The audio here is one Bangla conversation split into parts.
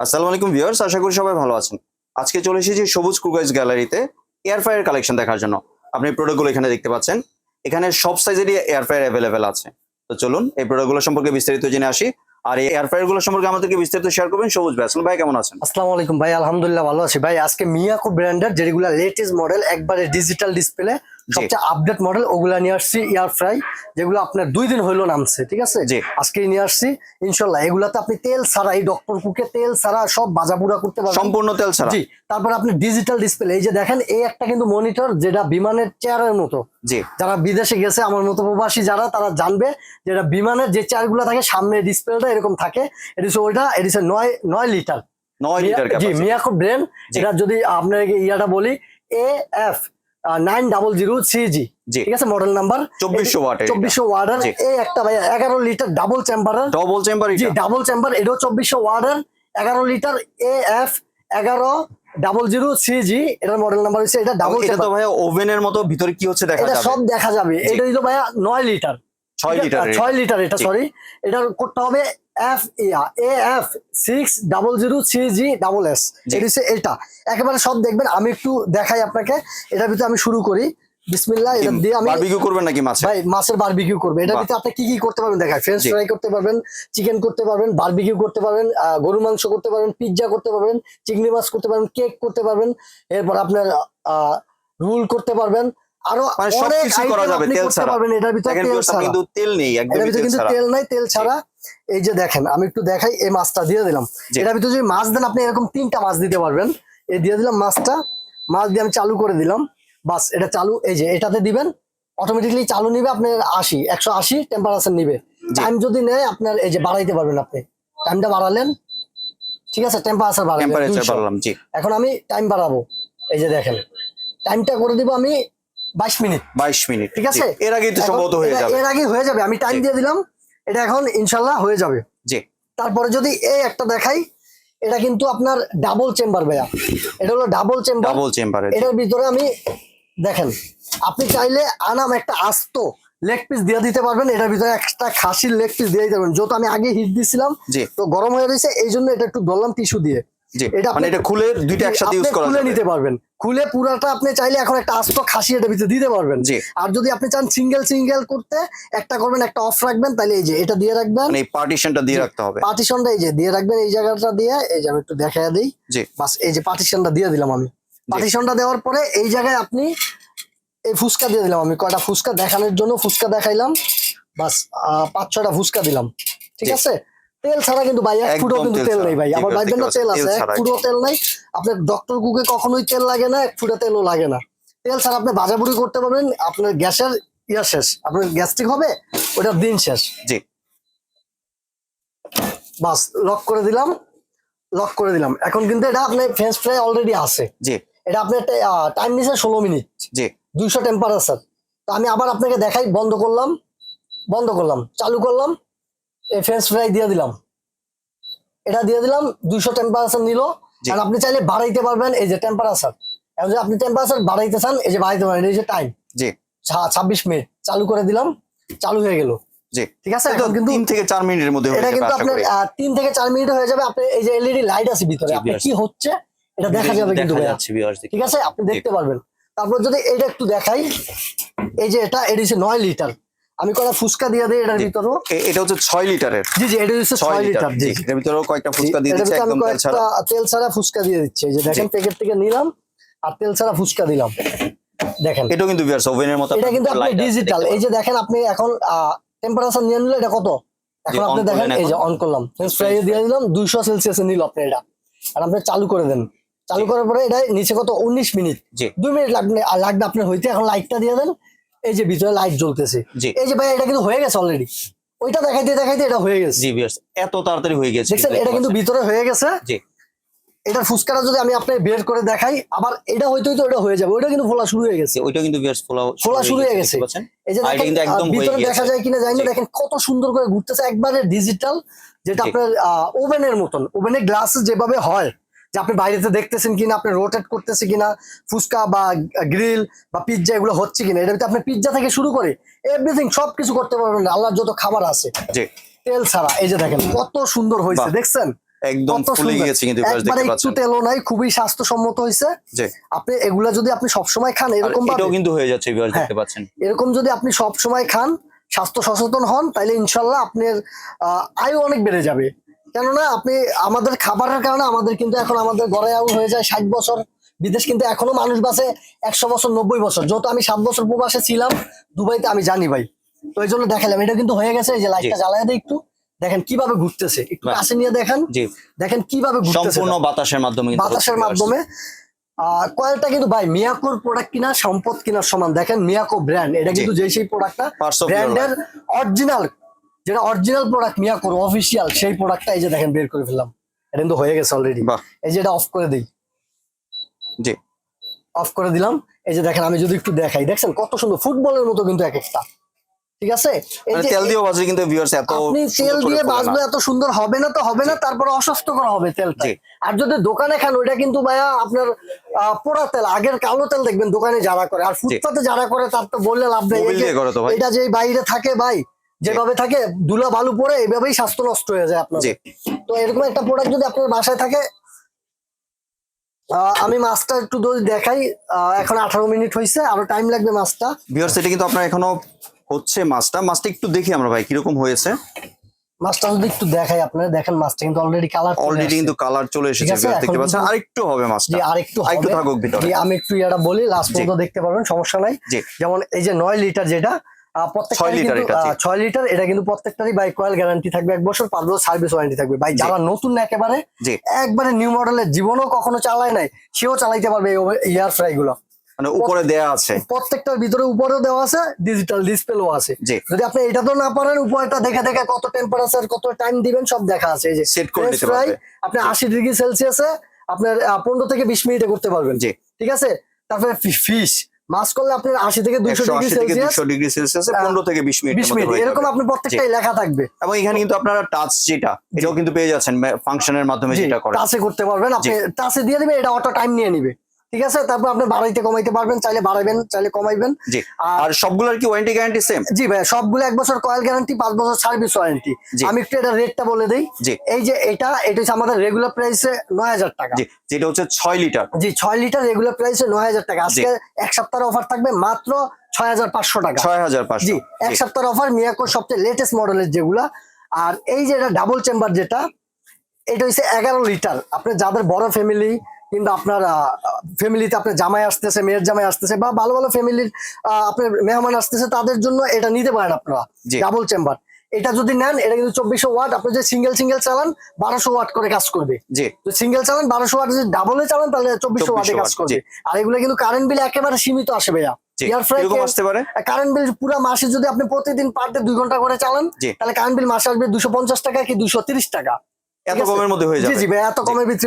আসসালামু আলাইকুম ভিউয়ার্স, আশা করি সবাই ভালো আছেন। আজকে চলে এসেছি সবুজ কুকাইজ গ্যালারিতে এয়ার ফ্রায়ার কালেকশন দেখার জন্য। আপনি প্রোডাক্টগুলো এখানে দেখতে পাচ্ছেন। এখানে সব সাইজেরই এয়ার ফ্রায়ার অ্যাভেলেবেল আছে। তো চলুন এই প্রোডাক্টগুলো সম্পর্কে বিস্তারিত জেনে আসি। আর এই এয়ার ফ্রায়ারগুলো সম্পর্কে আমাদেরকে বিস্তারিত শেয়ার করবেন। সবুজ ভাই ভাই, কেমন আছেন? আসসালামু আলাইকুম ভাই, আলহামদুলিল্লাহ ভালো আছি ভাই। আজকে মিয়াকো ব্র্যান্ডের যেগুলা লেটেস্ট মডেল একবারে ডিজিটাল ডিসপ্লে সবচেয়ে আপডেট মডেল ওগুলা নিয়ে আসছি এয়ার ফ্রাই যেগুলো আপনার দুই দিন হইল নামছে ঠিক আছে? জি। আজকে নিয়ে আসছি ইনশাল্লাহ। এগুলাতে আপনি তেল ছাড়া এই ডক্টর কুকে তেল ছাড়া সব বাজাপুরা করতে পারবেন। সম্পূর্ণ তেল ছাড়া। জি তারপর আপনি ডিজিটাল ডিসপ্লে এই যে দেখেন এই একটা কিন্তু মনিটর যেটা বিমানের চেয়ারের মতো। জি। যারা বিদেশে গেছে আমার মতো প্রবাসী যারা তারা জানবে যেটা বিমানের যে চেয়ার চেয়ারগুলো থাকে সামনে ডিসপ্লেটা এরকম থাকে। এটা ওইটা এটা নয় নয় লিটার নয় লিটার জি মিয়াকো ব্রেন। এটা যদি আপনাকে ইয়াটা বলি A F nine double zero C G G. ঠিক আছে? মডেল নাম্বার চব্বিশশো ওয়াটের চব্বিশশো ওয়ার্ডের জি। এই একটা ভাই এগারো লিটার ডাবল চেম্বারের ডবল চেম্বার জি ডাবল চেম্বার এটাও চব্বিশশো ওয়ার্ডের এগারো লিটার এ এফ এগারো ডাবল জিরো সি জি এটার মডেল নাম্বার হচ্ছে এটা ডাবল এটা তো ভাইয়া ওভেনের মতো ভিতরে কি হচ্ছে দেখা এটা যাবে। সব দেখা যাবে। এটা হলো ভাইয়া নয় লিটার ছয় লিটার ছয় লিটার এটা সরি এটার করতে হবে F A F six double zero C G double S. এটা হচ্ছে এটা একেবারে সব দেখবেন আমি একটু দেখাই আপনাকে। এটার ভিতরে আমি শুরু করি। বিসমিল্লাহ এটা দিয়ে আমি বারবিকিউ করবেন নাকি মাছে ভাই মাছের বারবিকিউ করবে। বাহ। ভিতরে আপনি কি কি করতে পারবেন দেখায় ফ্রেঞ্চ ফ্রাই করতে পারবেন চিকেন করতে পারবেন বারবিকিউ করতে পারবেন গরু মাংস করতে পারবেন পিৎজা করতে পারবেন চিংড়ি মাছ করতে পারবেন কেক করতে পারবেন এরপর আপনার রুল করতে পারবেন আরও মানে অনেক করা যাবে তেল ছাড়া। এটার ভিতরে তেল ছাড়া। কিন্তু তেল নেই এটার একদমই ভিতরে তেল কিন্তু তেল নাই তেল ছাড়া। এই যে দেখেন আমি একটু দেখাই এই মাছটা দিয়ে দিলাম। এটার ভিতরে যদি মাছ দেন আপনি এরকম তিনটা মাছ দিতে পারবেন। এই দিয়ে দিলাম মাছটা। মাছ দিয়ে আমি চালু করে দিলাম। বাস এটা চালু এই যে এটাতে দিবেন অটোমেটিকলি চালু নিবে আপনার আশি একশো আশি টেম্পারেচার নিবে। টাইম যদি নেয় আপনার এই যে বাড়াইতে পারবেন আপনি। টাইমটা বাড়ালেন ঠিক আছে টেম্পারেচার বাড়ালেন টেম্পারেচার 200 বাড়লাম জি। এখন আমি টাইম বাড়াবো। এই যে দেখেন টাইমটা করে দিব আমি বাইশ মিনিট। বাইশ মিনিট। ঠিক আছে? এর আগেই তো সম্ভবত হয়ে যাবে। এর আগে হয়ে যাবে। আমি টাইম দিয়ে দিলাম। এটা এখন ইনশাল্লাহ হয়ে যাবে। জি। তারপরে যদি এই একটা দেখাই এটা কিন্তু আপনার ডাবল চেম্বার ভাইয়া। এটা হলো ডাবল চেম্বার ডাবল চেম্বারে এটার ভিতরে আমি দেখেন আপনি চাইলে আনাম একটা আস্ত লেগ পিস দিয়ে দিতে পারবেন। এটার ভিতরে একটা খাসির লেগ পিস দিয়ে দিতে পারবেন যেহেতু আমি আগে হিট দিছিলাম তো গরম হয়ে রয়েছে এই জন্য এটা একটু ধরলাম টিস্যু দিয়ে। এটা মানে এটা খুলে দুইটা একসাথে ইউজ করা খুলে নিতে পারবেন। খুলে পুরাটা আপনি চাইলে এখন একটা আস্ত খাসি ভিতরে দিতে পারবেন। জি। আর যদি আপনি চান সিঙ্গেল সিঙ্গেল করতে একটা করবেন একটা অফ রাখবেন তাহলে এই যে এটা দিয়ে রাখবেন। মানে এই পার্টিশনটা দিয়ে রাখতে হবে। পার্টিশনটা এই যে দিয়ে রাখবেন এই জায়গাটা দিয়ে এই যে আমি একটু দেখা দিই। জি। বাস এই যে পার্টিশনটা দিয়ে দিলাম আমি। পার্টিশনটা দেওয়ার পরে এই জায়গায় আপনি এই ফুচকা দিয়ে দিলাম আমি। কয়টা ফুচকা দেখানোর জন্য ফুচকা দেখাইলাম। বাস আহ, পাঁচ ছটা ফুচকা দিলাম। ঠিক আছে? তেল ছাড়া কিন্তু ভাই এক ফুটও কিন্তু তেল নেই ভাই। আমার ভাইবেন না তেল আছে এক ফুটও তেল নাই। আপনার ডক্টর কুকে কখনোই তেল লাগে না এক ফুটও তেলও লাগে না। তেল ছাড়া আপনি ভাজাভুরি করতে পারবেন আপনার গ্যাসের ইয়া শেষ। আপনার গ্যাস্ট্রিক হবে ওটার দিন শেষ। জি। বাস লক করে দিলাম লক করে দিলাম। এখন কিন্তু এটা আপনার ফ্রেঞ্চ ফ্রাই অলরেডি আছে। জি। এটা আপনার টাইম নিছে ষোলো মিনিট। জি। দুইশো টেম্পারেচার তো আমি আবার আপনাকে দেখাই বন্ধ করলাম বন্ধ করলাম চালু করলাম। ফ্রেঞ্চ ফ্রাই দিয়ে দিলাম। এটা দিয়ে দিলাম দুইশো টেম্পারেচার নিল। আর আপনি চাইলে বাড়াইতে পারবেন এই যে টেম্পারেচার এখন যদি আপনি টেম্পারেচার বাড়াইতে চান এই যে বাড়াইতে পারেন এই যে টাইম জি। ছাব্বিশ মিনিট চালু করে দিলাম চালু হয়ে গেল। জি। ঠিক আছে? এখন কিন্তু থেকে মিনিটের মধ্যে এটা কিন্তু আপনার থেকে মিনিট হয়ে যাবে। আপনি এই যে এলইডি লাইট আছে ভিতরে আপনি কি হচ্ছে এটা দেখা যাবে কিন্তু। ঠিক আছে? আপনি দেখতে পারবেন। তারপর যদি এটা একটু দেখাই এই যে এটা এটা হচ্ছে নয় লিটার আমি কটা ফুচকা দিয়ে দিই এটার। ভিতরেও? এটা হচ্ছে ছয় লিটারের। জি জি এটা হচ্ছে ছয় লিটার। জি। এর ভিতরেও কয়েকটা ফুচকা দিয়ে এটার দিচ্ছে একদম তেল ছাড়া। তেল ছাড়া ফুচকা দিয়ে দিচ্ছি। এই যে দেখেন প্যাকেট থেকে নিলাম আর তেল ছাড়া ফুচকা দিলাম। দেখেন। এটাও কিন্তু ভিউয়ার্স ওভেনের মতো এটা কিন্তু আপনি ডিজিটাল এই যে দেখেন আপনি এখন টেম্পারেচার নিয়ে নিলে এটা কত? এখন আপনি দেখেন এই যে অন করলাম। ফ্রাই দিয়ে দিলাম দুইশো সেলসিয়াসে নিল আপনি এটা। আর আপনি চালু করে দেন। চালু করার পরে এটা নিচে কত? উনিশ মিনিট। জি। দুই মিনিট লাগবে আর লাগবে আপনার হইতে। এখন লাইটটা দিয়ে দেন। এই যে ভিতরে লাইট জ্বলতেছে। এই যে ভাই এটা কিন্তু হয়ে গেছে অলরেডি ওইটা দেখাইতে দেখাইতে এটা হয়ে গেছে। জি viewers, এত তাড়াতাড়ি হয়ে গেছে। দেখছেন এটা কিন্তু ভিতরে হয়ে গেছে। জি। এটার ফুচকাটা যদি আমি আপনাকে বের করে দেখাই আবার এটা হইতে হইতে ওটা হয়ে যাবে। ওইটা কিন্তু ফোলা শুরু হয়ে গেছে। ওইটা কিন্তু viewers ফোলা ফোলা শুরু হয়ে গেছে। এই যে কিন্তু একদম হয়ে ভিতরে দেখা যায় কিনা জানি না। দেখেন কত সুন্দর করে ঘুরতেছে। একবারে ডিজিটাল যেটা। আপনার ওভেনের মতন। ওভেনের গ্লাস যেভাবে হয় আপনি বাইরেতে দেখতেছেন কিনা আপনি রোটেট করতেছে কিনা ফুচকা বা গ্রিল বা পিৎজা এগুলো হচ্ছে কিনা এটা আপনি পিৎজা থেকে শুরু করে এভরিথিং সবকিছু করতে পারবেন আল্লাহর যত খাবার আছে। তেল ছাড়া এই যে দেখেন কত সুন্দর হয়েছে দেখছেন? একদম ফুলে গিয়েছে কিন্তু viewers একটু তেলও নাই খুবই স্বাস্থ্যসম্মত হয়েছে। আপনি এগুলা যদি আপনি সবসময় খান এরকম এটাও কিন্তু হয়ে যাচ্ছে ভিউয়ার্স হ্যাঁ। দেখতে পাচ্ছেন। এরকম যদি আপনি সব সময় খান স্বাস্থ্য সচেতন হন তাহলে ইনশাল্লাহ আপনার আহ, আয়ু অনেক বেড়ে যাবে। কেননা আপনি আমাদের খাবারের কারণে আমাদের কিন্তু এখন আমাদের গড়ে আয়ু হয়ে যায় ষাট বছর। বিদেশ কিন্তু এখনও মানুষ বাঁচে একশো বছর নব্বই বছর। যেহেতু আমি সাত বছর প্রবাসে ছিলাম দুবাইতে আমি জানি ভাই। তো এই জন্য দেখালাম। এটা কিন্তু হয়ে গেছে এই যে লাইটটা। জ্বালায় দেয় একটু। দেখেন কীভাবে ঘুরতেছে। একটু কাছে নিয়ে দেখেন। দেখেন কীভাবে ঘুরতেছে সম্পূর্ণ বাতাসের মাধ্যমে বাতাসের মাধ্যমে। আহ, কয়েলটা কিন্তু ভাই মিয়াকোর প্রোডাক্ট কিনা সম্পদ কিনার সমান। দেখেন মিয়াকো ব্র্যান্ড এটা কিন্তু যেই সেই প্রোডাক্টটা ব্র্যান্ডের অরিজিনাল যেটা অরিজিনাল প্রোডাক্ট মিয়াকোর অফিসিয়াল সেই প্রোডাক্টটা এই যে দেখেন বের করে ফেললাম। এটা কিন্তু হয়ে গেছে অলরেডি এই যে এটা অফ করে দিই। জি। অফ করে দিলাম। এই যে দেখেন আমি যদি একটু দেখাই দেখছেন কত সুন্দর ফুটবলের মতো কিন্তু এক একটা। ঠিক আছে? এই মানে যে তেল দিয়ে বাজলে কিন্তু ভিউয়ার্স এত আপনি তেল সুন্দর দিয়ে বাজলে এত সুন্দর হবে না তো হবে না তারপরে অস্বাস্থ্যকর হবে তেলটা। জি। আর যদি দোকানে খান ওইটা কিন্তু ভাইয়া আপনার পোড়া তেল আগের কালো তেল দেখবেন দোকানে যারা করে। আর ফুটপাতে যারা করে তার তো বললে লাভ নেই। করে এটা যে বাইরে থাকে ভাই যেভাবে থাকে দুলা বালু পরে এইভাবেই স্বাস্থ্য নষ্ট হয়ে যায় আপনার। তো এরকম একটা প্রোডাক্ট যদি আপনার বাসায় থাকে আমি মাছটা একটু দেখাই এখন আঠারো মিনিট হয়েছে আরও টাইম লাগবে মাছটা। ভিউয়ার্স এটা কিন্তু আপনার এখনও হচ্ছে মাছটা। মাছটা একটু দেখি আমরা ভাই কীরকম হয়েছে। মাছটা যদি একটু দেখাই আপনারা দেখেন মাছটা কিন্তু অলরেডি কালার অলরেডি কিন্তু কালার চলে এসেছে ঠিক দেখতে পাচ্ছেন? আরেকটু হবে মাছটা। আরেকটু। থাকুক ভিতরে। আমি একটু বলি লাস্ট পর্যন্ত দেখতে পারবেন সমস্যা নাই। যেমন এই যে নয় লিটার যেটা ছয় লিটার ছয় লিটার এটা কিন্তু প্রত্যেকটারই বাই কয়েল গ্যারান্টি থাকবে। এক বছর পাঁচ বছর সার্ভিস ওয়ারেন্টি থাকবে। ভাই যারা নতুন না একেবারে একবারে নিউ মডেলের জীবনও কখনো চালায় নাই সেও চালাইতে পারবে এই ইয়ার ফ্রাই গুলো। মানে উপরে দেয়া আছে। প্রত্যেকটার ভিতরে উপরেও দেওয়া আছে ডিজিটাল ডিসপ্লেও আছে। যদি আপনি এটা তো না পারেন উপরটা দেখে দেখে কত টেম্পারেচার কত টাইম দিবেন সব দেখা আছে। এই যে সেট করে দিতে পারবে। আপনি আশি ডিগ্রি সেলসিয়াসে আপনার পনেরো থেকে বিশ মিনিটে করতে পারবেন। জি। ঠিক আছে? তারপরে ফিশ মাছ করলে আপনার আশি থেকে দুশো ডিগ্রি থেকে সেলসিয়াস ডিগ্রি সেলসিয়াসে পনেরো থেকে বিশ বিশ মিনিট। মিনিট এরকম আপনার প্রত্যেকটাই লেখা থাকবে। এবং এখানে কিন্তু আপনারা টাচ যেটা এটাও কিন্তু পেয়ে যাচ্ছেন ফাংশনের মাধ্যমে যেটা করে। টাচে করতে পারবেন। আপনি টাচে দিয়ে দিবে এটা অটো টাইম নিয়ে নিবে। ঠিক আছে? তারপর আপনি বাড়াইতে কমাইতে পারবেন চাইলে বাড়াবেন চাইলে কমাইবেন। জি। আর আর সবগুলোর কি ওয়ারেন্টি গ্যারান্টি সেম জি ভাই সবগুলো এক বছর কয়েল গ্যারান্টি পাঁচ বছর সার্ভিস ওয়ারেন্টি। আমি একটু এটা রেটটা বলে দিই। এই যে এটা এটা হচ্ছে আমাদের রেগুলার প্রাইসে নয় হাজার টাকা। জি যেটা হচ্ছে ছয় লিটার জি ছয় লিটার রেগুলার প্রাইসে নয় হাজার টাকা। আজকে এক সপ্তাহের অফার থাকবে মাত্র ছয় হাজার পাঁচশো টাকা। ছয় হাজার পাঁচশো। জি এক সপ্তাহের অফার মিয়াকোর সবচেয়ে লেটেস্ট মডেলের যেগুলা। আর এই যে এটা ডাবল চেম্বার যেটা এটা হচ্ছে এগারো লিটার আপনি যাদের বড় ফ্যামিলি কিংবা আপনার ফ্যামিলিতে আপনার জামাই আসতেছে মেয়ের জামাই আসতেছে বা ভালো ভালো ফ্যামিলির আপনার মেহমান আসতেছে তাদের জন্য এটা নিতে পারেন আপনারা। ডাবল চেম্বার এটা যদি নেন এটা কিন্তু চব্বিশশো ওয়াট আপনি যদি সিঙ্গেল সিঙ্গেল চালান বারোশো ওয়াট করে কাজ করবে। জি। তো সিঙ্গেল চালান বারোশো ওয়াট যদি ডাবলে চালান তাহলে চব্বিশশো ওয়াটে 2400 কাজ করবে। আর এগুলো কিন্তু কারেন্ট বিল একেবারে সীমিত আসে ভাইয়া। কারেন্ট বিল পুরো? মাসে যদি আপনি প্রতিদিন পার ডে দুই ঘণ্টা করে চালান তাহলে কারেন্ট বিল মাসে আসবে দুশো পঞ্চাশ টাকা কি দুশো তিরিশ টাকা? এত কমের মধ্যে হয়ে যাবে। জি ভাই এত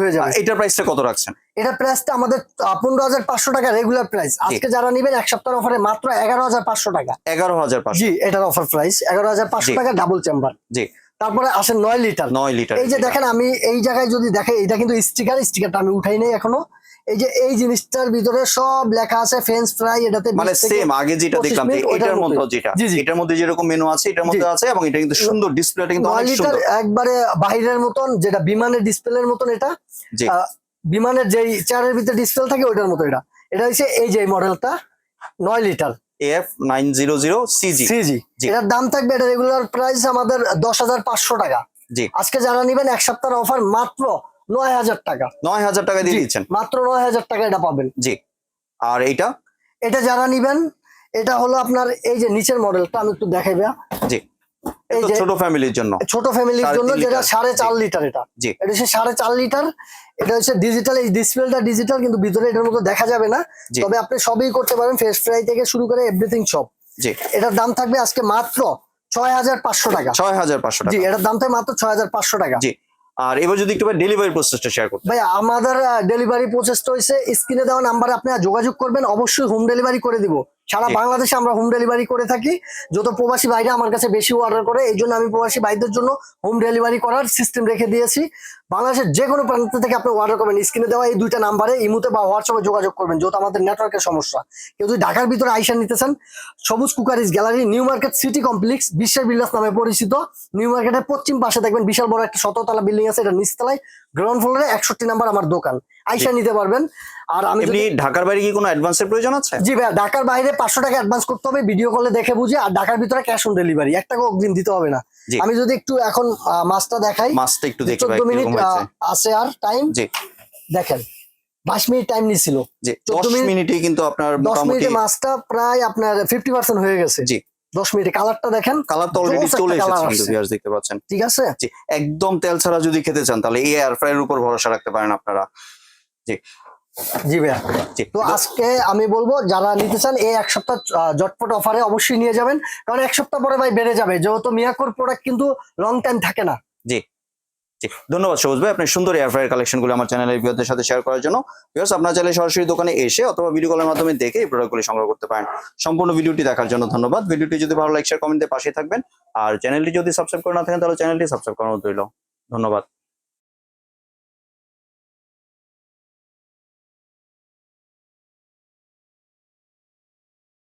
হয়ে যাবে। এটা প্রাইসটা কত রাখছেন? এটা প্রাইসটা আমাদের পনেরো হাজার পাঁচশো টাকা রেগুলার প্রাইস আজকে যারা নেবেন এক সপ্তাহের অফারে মাত্র এগারো হাজার পাঁচশো টাকা। এগারো হাজার জি এটার অফার প্রাইস এগারো হাজার পাঁচশো। টাকা ডাবল চেম্বার জি। তারপরে আসে নয় লিটার নয় লিটার এই যে দেখেন আমি এই জায়গায় যদি দেখে এটা কিন্তু স্টিকার স্টিকারটা আমি উঠাই নাই এখনও। এই যে এই জিনিসটার ভিতরে সব লেখা আছে ফ্রেঞ্চ ফ্রাই এটাতে মানে সেম আগে যেটা দেখলাম এটার মধ্যে। যেটা। এটার মধ্যে যেরকম মেনু আছে এটার মধ্যে আছে এবং এটা কিন্তু সুন্দর ডিসপ্লেটা কিন্তু অনেক সুন্দর। একবারে বাইরের মতন যেটা বিমানের ডিসপ্লের মতন এটা বিমানের যেই চেয়ারের ভিতরে ডিসপ্লে থাকে ওইটার মতো এটা। এটা হচ্ছে এই যে মডেলটা নয় litre. F nine zero zero CG CG এটার দাম থাকবে এটা রেগুলার প্রাইস আমাদের দশ হাজার পাঁচশো টাকা। জি। আজকে যারা নিবেন এক সপ্তাহের অফার মাত্র নয় হাজার টাকা। নয় হাজার টাকা দিয়ে দিচ্ছেন। মাত্র নয় হাজার টাকা এটা পাবেন। জি। আর এইটা? এটা যারা নিবেন এটা হলো আপনার এই যে নিচের মডেলটা আমি একটু দেখাই। জি। এই যে- ছোট ফ্যামিলির জন্য। ছোট ফ্যামিলির জন্য যেটা সাড়ে চার লিটার এটা। জি। এটা হচ্ছে সাড়ে চার লিটার। এটা হচ্ছে ডিজিটাল এই ডিসপ্লেটা ডিজিটাল কিন্তু ভিতরে এটার মতো দেখা যাবে না। তবে আপনি সবই করতে পারেন ফেস ফ্রাই থেকে শুরু করে এভরিথিং সব। জি। এটার দাম থাকবে আজকে মাত্র ছয় হাজার পাঁচশো টাকা। ছয় হাজার পাঁচশো জি এটার দাম থাকবে মাত্র ছয় হাজার পাঁচশো টাকা। জি। আর এবার যদি একটু ডেলিভারি প্রসেসটা শেয়ার করতে। ভাই আমাদের ডেলিভারি প্রসেসটা হয়েছে স্ক্রিনে দেওয়া নাম্বারে আপনি যোগাযোগ করবেন, অবশ্যই হোম ডেলিভারি করে দিব। সারা বাংলাদেশে আমরা হোম ডেলিভারি করে থাকি। যত প্রবাসী ভাইরা আমার কাছে বেশি অর্ডার করে এই জন্য আমি প্রবাসী ভাইদের জন্য হোম ডেলিভারি করার সিস্টেম রেখে দিয়েছি। বাংলাদেশের যে কোনো প্রান্ত থেকে আপনি অর্ডার করবেন। স্ক্রিনে দেওয়া এই দুইটা নাম্বারে ইমুতে বা হোয়াটসঅ্যাপে যোগাযোগ করবেন যেহেতু আমাদের নেটওয়ার্কের সমস্যা। কেউ যদি ঢাকার ভিতরে আইসা নিতেছেন Sabuj cookeries gallery New Market City Complex বিশ্বের বিল্লাস নামে পরিচিত। নিউ মার্কেটের পশ্চিম পাশে দেখবেন বিশাল বড় একটা শততলা বিল্ডিং আছে এটা নিচতলায়। গ্রাউন্ড ফ্লোরে একষট্টি নাম্বার আমার দোকান। আইসা নিতে পারবেন। আর আমি যদি ঢাকার বাইরে কি কোনো অ্যাডভান্সের প্রয়োজন আছে? জি ভাই ঢাকার বাইরে পাঁচশো টাকা অ্যাডভান্স করতে হবে ভিডিও কলে দেখে বুঝে আর ঢাকার ভিতরে ক্যাশ অন ডেলিভারি এক টাকা অগ্রিম দিতে হবে না। আমি যদি একটু এখন মাছটা দেখাই মাছটা একটু দেখি চোদ্দ মিনিট আছে আর টাইম জি। দেখেন বাইশ মিনিট টাইম নিছিল। জি 14 দশ মিনিট- কিন্তু আপনার দশ মিনিটে মাছটা প্রায় আপনার ফিফটি পার্সেন্ট হয়ে গেছে। জি। দশ মিনিটে কালারটা দেখেন। কালার তো অলরেডি চলে এসেছে দেখতে পাচ্ছেন। ঠিক আছে? জি একদম তেল ছাড়া যদি খেতে চান তাহলে এই এয়ার ফ্রায়ার উপর ভরসা রাখতে পারেন আপনারা। জি। জি ভাইয়া। তো আজকে আমি বলব যারা নিতে চান এই এক সপ্তাহ জটপট অফারে অবশ্যই নিয়ে যাবেন। কারণ এক সপ্তাহ পরে ভাই বেড়ে যাবে। যেহেতু মিয়াকুর প্রোডাক্ট কিন্তু লং টাইম থাকে না। জি। জি। ধন্যবাদ সবুজ ভাই, আপনি সুন্দর এয়ার ফ্রায়ার কালেকশনগুলো আমার চ্যানেলের ভিউয়ারদের সাথে শেয়ার করার জন্য। ভিউয়ার্স আপনার চাইলে সরাসরি দোকানে এসে অথবা ভিডিও কলের মাধ্যমে দেখে এই প্রোডাক্টগুলি সংগ্রহ করতে পারেন। সম্পূর্ণ ভিডিওটি দেখার জন্য ধন্যবাদ। ভিডিওটি যদি ভালো লাইক শেয়ার কমেন্টে পাশে থাকবেন। আর চ্যানেলটি যদি সাবস্ক্রাইব করে না থাকেন, তাহলে চ্যানেলটি সাবস্ক্রাইব করানো রইল ধন্যবাদ।